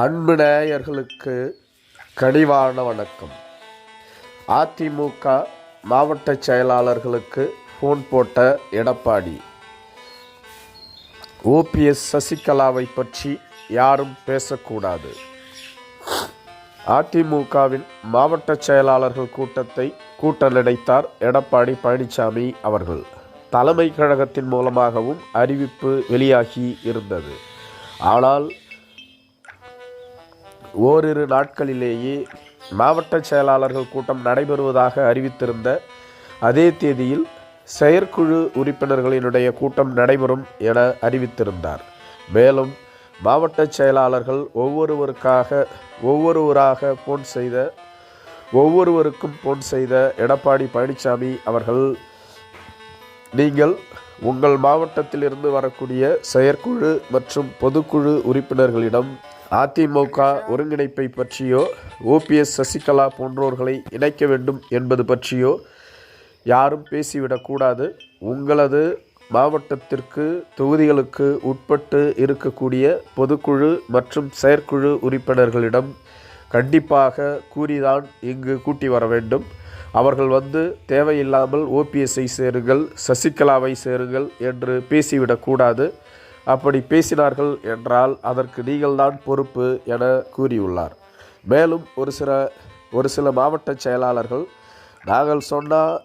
அன்பு நேயர்களுக்கு கனிவான வணக்கம். அதிமுக மாவட்ட செயலாளர்களுக்கு ஃபோன் போட்ட எடப்பாடி. ஓபிஎஸ் சசிகலாவை பற்றி யாரும் பேசக்கூடாது. அதிமுகவின் மாவட்ட செயலாளர்கள் கூட்டத்தை கூட்ட நினைத்தார் எடப்பாடி பழனிசாமி அவர்கள். தலைமை கழகத்தின் மூலமாகவும் அறிவிப்பு வெளியாகி இருந்தது. ஆனால் ஓரிரு நாட்களிலேயே மாவட்ட செயலாளர்கள் கூட்டம் நடைபெறுவதாக அறிவித்திருந்த அதே தேதியில் செயற்குழு உறுப்பினர்களினுடைய கூட்டம் நடைபெறும் என அறிவித்திருந்தார். மேலும் மாவட்ட செயலாளர்கள் ஒவ்வொருவருக்காக ஒவ்வொருவராக போன் செய்த ஒவ்வொருவருக்கும் போன் செய்த எடப்பாடி பழனிசாமி அவர்கள் நீங்கள் உங்கள் மாவட்டத்திலிருந்து வரக்கூடிய செயற்குழு மற்றும் பொதுக்குழு உறுப்பினர்களிடம் அதிமுக ஒருங்கிணைப்பை பற்றியோ ஓபிஎஸ் சசிகலா போன்றோர்களை இணைக்க வேண்டும் என்பது பற்றியோ யாரும் பேசிவிடக்கூடாது உங்களது மாவட்டத்திற்கு தொகுதிகளுக்கு உட்பட்டு இருக்கக்கூடிய பொதுக்குழு மற்றும் செயற்குழு உறுப்பினர்களிடம் கண்டிப்பாக கூறிதான் இங்கு கூட்டி வர வேண்டும். அவர்கள் வந்து தேவையில்லாமல் ஓபிஎஸ்ஐ சேருங்கள் சசிகலாவை சேருங்கள் என்று பேசிவிடக்கூடாது அப்படி பேசினார்கள் என்றால் அதற்கு நீங்கள்தான் பொறுப்பு என கூறியுள்ளார். மேலும் ஒரு சில ஒரு சில மாவட்ட செயலாளர்கள் நாங்கள் சொன்னால்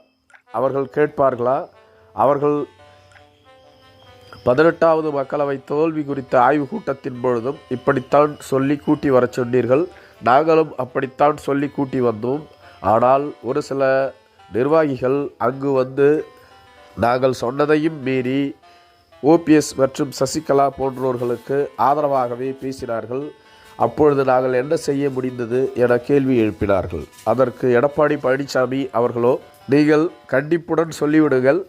அவர்கள் கேட்பார்களா? அவர்கள் பதினெட்டாவது மக்களவை தோல்வி குறித்த ஆய்வு கூட்டத்தின் பொழுதும் இப்படித்தான் சொல்லி கூட்டி வரச் சொன்னீர்கள். நாங்களும் அப்படித்தான் சொல்லி கூட்டி வந்தோம். ஆனால் ஒரு சில நிர்வாகிகள் அங்கு வந்து நாங்கள் சொன்னதையும் மீறி ஓபிஎஸ் மற்றும் சசிகலா போன்றோர்களுக்கு ஆதரவாகவே பேசினார்கள். அப்பொழுது நாங்கள் என்ன செய்ய முடிந்தது என கேள்வி எழுப்பினார்கள். அதற்கு எடப்பாடி பழனிசாமி அவர்களோ நீங்கள் கண்டிப்புடன் சொல்லிவிடுங்கள்.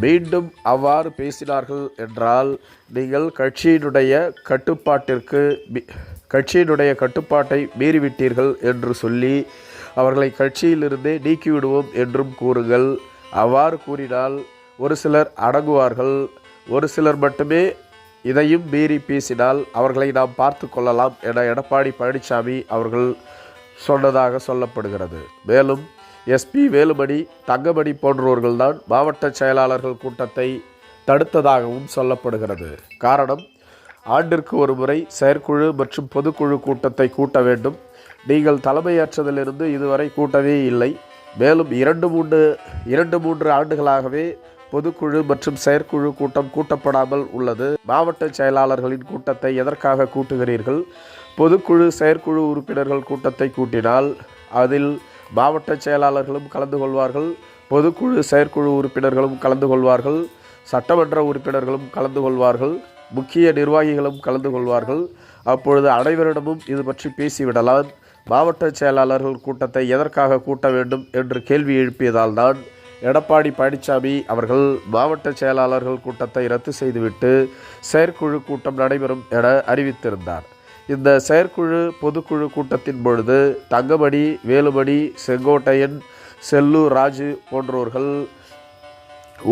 மீண்டும் அவ்வாறு பேசினார்கள் என்றால் நீங்கள் கட்சியினுடைய கட்டுப்பாட்டிற்கு மி- கட்சியினுடைய கட்டுப்பாட்டை மீறிவிட்டீர்கள் என்று சொல்லி அவர்களை கட்சியிலிருந்தே நீக்கிவிடுவோம் என்றும் கூறுங்கள். அவ்வாறு கூறினால் ஒரு சிலர் அடங்குவார்கள். ஒரு சிலர் மட்டுமே இதையும் மீறி பேசினால் அவர்களை நாம் பார்த்து கொள்ளலாம் என எடப்பாடி பழனிசாமி அவர்கள் சொன்னதாக சொல்லப்படுகிறது. மேலும் எஸ்பி வேலுமணி தங்கமணி போன்றோர்கள்தான் மாவட்ட செயலாளர்கள் கூட்டத்தை தடுத்ததாகவும் சொல்லப்படுகிறது. காரணம் ஆண்டிற்கு ஒரு முறை செயற்குழு மற்றும் பொதுக்குழு கூட்டத்தை கூட்ட வேண்டும். நீங்கள் தலைமையேற்றதிலிருந்து இதுவரை கூட்டவே இல்லை. மேலும் இரண்டு மூன்று இரண்டு மூன்று ஆண்டுகளாகவே பொதுக்குழு மற்றும் செயற்குழு கூட்டம் கூட்டப்படாமல் உள்ளது. மாவட்ட செயலாளர்களின் கூட்டத்தை எதற்காக கூட்டுகிறீர்கள்? பொதுக்குழு செயற்குழு உறுப்பினர்கள் கூட்டத்தை கூட்டினால் அதில் மாவட்ட செயலாளர்களும் கலந்து கொள்வார்கள் பொதுக்குழு செயற்குழு உறுப்பினர்களும் கலந்து கொள்வார்கள் சட்டமன்ற உறுப்பினர்களும் கலந்து கொள்வார்கள் முக்கிய நிர்வாகிகளும் கலந்து கொள்வார்கள். அப்பொழுது அனைவரிடமும் இது பற்றி பேசிவிடலாம். மாவட்ட செயலாளர்கள் கூட்டத்தை எதற்காக கூட்ட வேண்டும் என்று கேள்வி எழுப்பியதால் தான் எடப்பாடி பழனிசாமி அவர்கள் மாவட்ட செயலாளர்கள் கூட்டத்தை ரத்து செய்துவிட்டு செயற்குழு கூட்டம் நடைபெறும் என அறிவித்திருந்தார். இந்த செயற்குழு பொதுக்குழு கூட்டத்தின் பொழுது தங்கமணி வேலுமணி செங்கோட்டையன் செல்லூர் ராஜு போன்றோர்கள்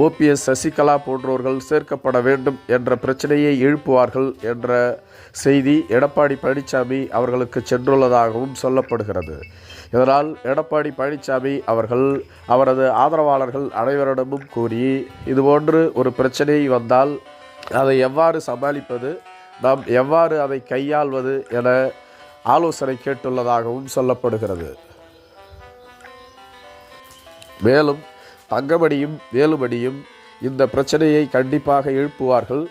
ஓபிஎஸ் சசிகலா போன்றோர்கள் சேர்க்கப்பட வேண்டும் என்ற பிரச்சனையை எழுப்புவார்கள் என்ற செய்தி எடப்பாடி பழனிசாமி அவர்களுக்கு சென்றுள்ளதாகவும் சொல்லப்படுகிறது. இதனால் எடப்பாடி பழனிசாமி அவர்கள் அவரது ஆதரவாளர்கள் அனைவரிடமும் கூறி இதுபோன்று ஒரு பிரச்சனை வந்தால் அதை எவ்வாறு சமாளிப்பது நாம் எவ்வாறு அதை கையாள்வது என ஆலோசனை கேட்டுள்ளதாகவும் சொல்லப்படுகிறது. மேலும் தங்கமணியும் வேலுமணியும் இந்த பிரச்சனையை கண்டிப்பாக எழுப்புவார்கள்.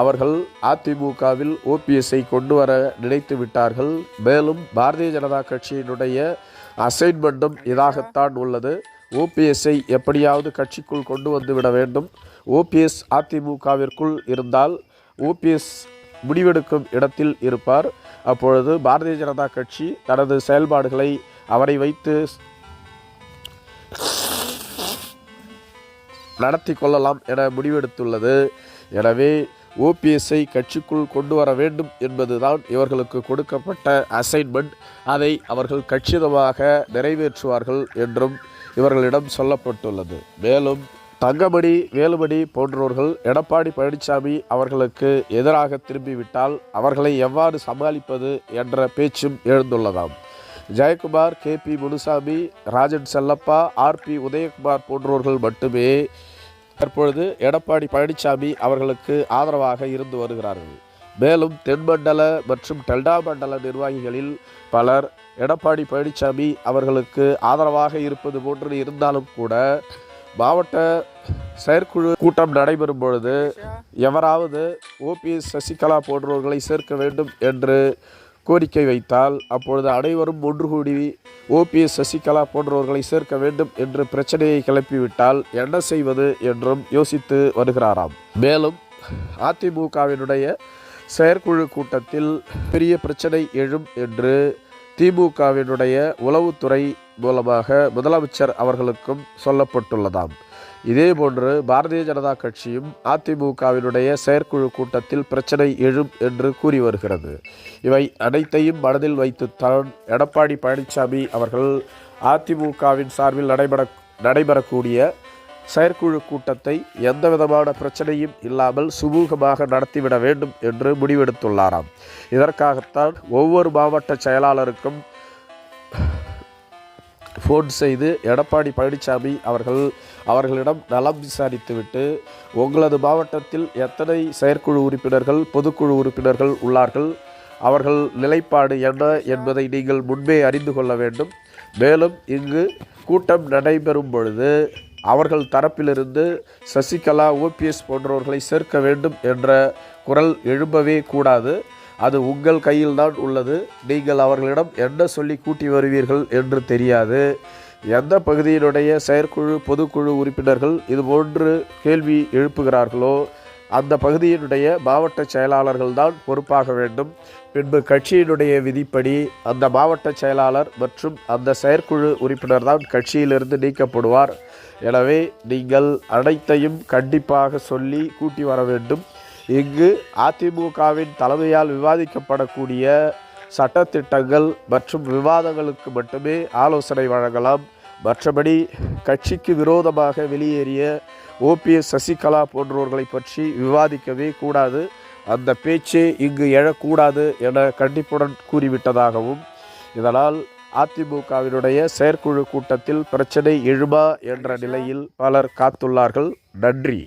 அவர்கள் அதிமுகவில் ஓபிஎஸ்ஐ கொண்டு வர நினைத்து விட்டார்கள். மேலும் பாரதிய ஜனதா கட்சியினுடைய அசைன்மெண்ட்டும் இதாகத்தான் உள்ளது. ஓபிஎஸ்ஐ எப்படியாவது கட்சிக்குள் கொண்டு வந்து விட வேண்டும். ஓபிஎஸ் அதிமுகவிற்குள் இருந்தால் ஓபிஎஸ் முடிவெடுக்கும் இடத்தில் இருப்பார். அப்பொழுது பாரதிய ஜனதா கட்சி தனது செயல்பாடுகளை அவரை வைத்து நடத்தி கொள்ளலாம் என முடிவெடுத்துள்ளது. எனவே ஓபிஎஸ்ஐ கட்சிக்குள் கொண்டு வர வேண்டும் என்பதுதான் இவர்களுக்கு கொடுக்கப்பட்ட அசைன்மெண்ட் அதை அவர்கள் கட்சிதமாக நிறைவேற்றுவார்கள் என்றும் இவர்களிடம் சொல்லப்பட்டுள்ளது. மேலும் தங்கமணி வேலுமணி போன்றோர்கள் எடப்பாடி பழனிசாமி அவர்களுக்கு எதிராக திரும்பிவிட்டால் அவர்களை எவ்வாறு சமாளிப்பது என்ற பேச்சும் எழுந்துள்ளதாம். Jayakumar K P Munusamy Rajan Chellappa R B Udhayakumar போன்றோர்கள் மட்டுமே தற்பொழுது எடப்பாடி பழனிசாமி அவர்களுக்கு ஆதரவாக இருந்து வருகிறார்கள். மேலும் தென்மண்டல மற்றும் டெல்டா மண்டல நிர்வாகிகளில் பலர் எடப்பாடி பழனிசாமி அவர்களுக்கு ஆதரவாக இருப்பது போன்று இருந்தாலும் கூட மாவட்ட செயற்குழு கூட்டம் நடைபெறும் பொழுது எவராவது ஓபிஎஸ் சசிகலா போன்றவர்களை சேர்க்க வேண்டும் என்று கோரிக்கை வைத்தால் அப்பொழுது அனைவரும் ஒன்று கூடி ஓபிஎஸ் சசிகலா போன்றவர்களை சேர்க்க வேண்டும் என்று பிரச்சனையை கிளப்பிவிட்டால் என்ன செய்வது என்றும் யோசித்து வருகிறாராம். மேலும் அதிமுகவினுடைய செயற்குழு கூட்டத்தில் பெரிய பிரச்சனை எழும் என்று திமுகவினுடைய உளவுத்துறை மூலமாக முதலமைச்சர் அவர்களுக்கும் சொல்லப்பட்டுள்ளதாம். இதேபோன்று பாரதிய ஜனதா கட்சியும் அதிமுகவினுடைய செயற்குழு கூட்டத்தில் பிரச்சனை எழும் என்று கூறி வருகிறது. இவை அனைத்தையும் மனதில் வைத்துத்தான் எடப்பாடி பழனிசாமி அவர்கள் அதிமுகவின் சார்பில் நடைபெற நடைபெறக்கூடிய செயற்குழு கூட்டத்தை எந்த விதமான பிரச்சனையும் இல்லாமல் சுமூகமாக நடத்திவிட வேண்டும் என்று முடிவெடுத்துள்ளாராம். இதற்காகத்தான் ஒவ்வொரு மாவட்ட செயலாளருக்கும் ஃபோன் செய்து எடப்பாடி பழனிசாமி அவர்கள் அவர்களிடம் நலம் விசாரித்துவிட்டு உங்களது மாவட்டத்தில் எத்தனை செயற்குழு உறுப்பினர்கள் பொதுக்குழு உறுப்பினர்கள் உள்ளார்கள் அவர்கள் நிலைப்பாடு என்ன என்பதை நீங்கள் முன்பே அறிந்து கொள்ள வேண்டும். மேலும் இங்கு கூட்டம் நடைபெறும் பொழுது அவர்கள் தரப்பிலிருந்து சசிகலா ஓபிஎஸ் போன்றவர்களை சேர்க்க வேண்டும் என்ற குரல் எழும்பவே கூடாது. அது உங்கள் கையில்தான் உள்ளது. நீங்கள் அவர்களிடம் என்ன சொல்லி கூட்டி வருவீர்கள் என்று தெரியாது. எந்த பகுதியினுடைய செயற்குழு பொதுக்குழு உறுப்பினர்கள் இதுபோன்று கேள்வி எழுப்புகிறார்களோ அந்த பகுதியினுடைய மாவட்ட செயலாளர்கள் தான் பொறுப்பாக வேண்டும். பின்பு கட்சியினுடைய விதிப்படி அந்த மாவட்ட செயலாளர் மற்றும் அந்த செயற்குழு உறுப்பினர் தான் கட்சியிலிருந்து நீக்கப்படுவார். எனவே நீங்கள் அனைத்தையும் கண்டிப்பாக சொல்லி கூட்டி வர வேண்டும். இங்கு அதிமுகவின் தலைமையால் விவாதிக்கப்படக்கூடிய சட்டத்திட்டங்கள் மற்றும் விவாதங்களுக்கு மட்டுமே ஆலோசனை வழங்கலாம். மற்றபடி கட்சிக்கு விரோதமாக வெளியேறிய ஓபிஎஸ் சசிகலா போன்றோர்களை பற்றி விவாதிக்கவே கூடாது. அந்த பேச்சே இங்கு எழக்கூடாது என கண்டிப்புடன் கூறிவிட்டதாகவும் இதனால் அதிமுகவினுடைய செயற்குழு கூட்டத்தில் பிரச்சனை எழுமா என்ற நிலையில் பலர் காத்துள்ளார்கள். நன்றி.